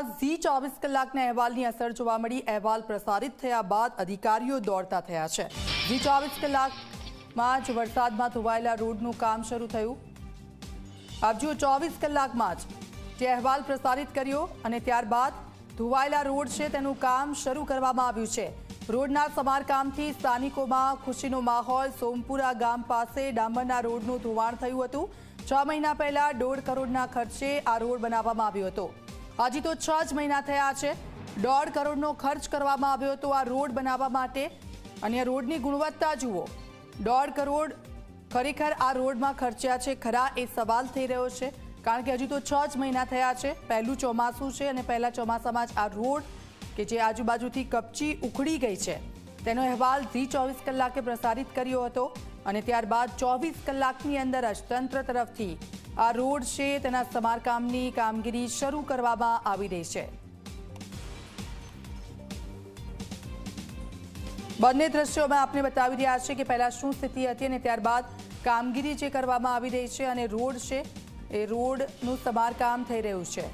ઝી ચોવીસ કલાકના અહેવાલની અસર જોવા મળી. અહેવાલ પ્રસારિત થયા બાદ અધિકારીઓ દોડતા થયા છે. ઝી ચોવીસ કલાકમાં જ વરસાદમાં ધોવાયેલા રોડનું કામ શરૂ થયું. આપ જુઓ, ચોવીસ કલાકમાં જ જે અહેવાલ પ્રસારિત કર્યો અને ત્યારબાદ ધોવાયેલા રોડ છે તેનું કામ શરૂ કરવામાં આવ્યું છે. રોડના સમારકામથી સ્થાનિકોમાં ખુશીનો માહોલ. સોમપુરા ગામ પાસે ડામરના રોડનું ધોવાણ થયું હતું. છ મહિના પહેલા દોઢ કરોડના ખર્ચે આ રોડ બનાવવામાં આવ્યો હતો. હજી તો છ જ મહિના થયા છે. દોઢ કરોડનો ખર્ચ કરવામાં આવ્યો હતો આ રોડ બનાવવા માટે. અને રોડની ગુણવત્તા જુઓ. દોઢ કરોડ ખરેખર આ રોડમાં ખર્ચ્યા છે. ખરા એ સવાલ થઈ રહ્યો છે. કારણ કે હજુ તો છ જ મહિના થયા છે. પહેલું ચોમાસું છે અને પહેલાં ચોમાસામાં જ આ રોડ કે જે આજુબાજુથી કપચી ઉખડી ગઈ છે, તેનો અહેવાલ ધી ચોવીસ કલાકે પ્રસારિત કર્યો હતો. અને ત્યારબાદ ચોવીસ કલાકની અંદર જ તંત્ર તરફથી આ રોડ છે, તેના સમારકામની કામગીરી શરૂ કરવામાં આવી રહી છે. બંને દ્રશ્યોમાં આપણે બતાવી રહ્યા છે કે પહેલા શું સ્થિતિ હતી અને ત્યારબાદ કામગીરી જે કરવામાં આવી રહી છે અને રોડ છે, એ રોડનું સમારકામ થઈ રહ્યું છે.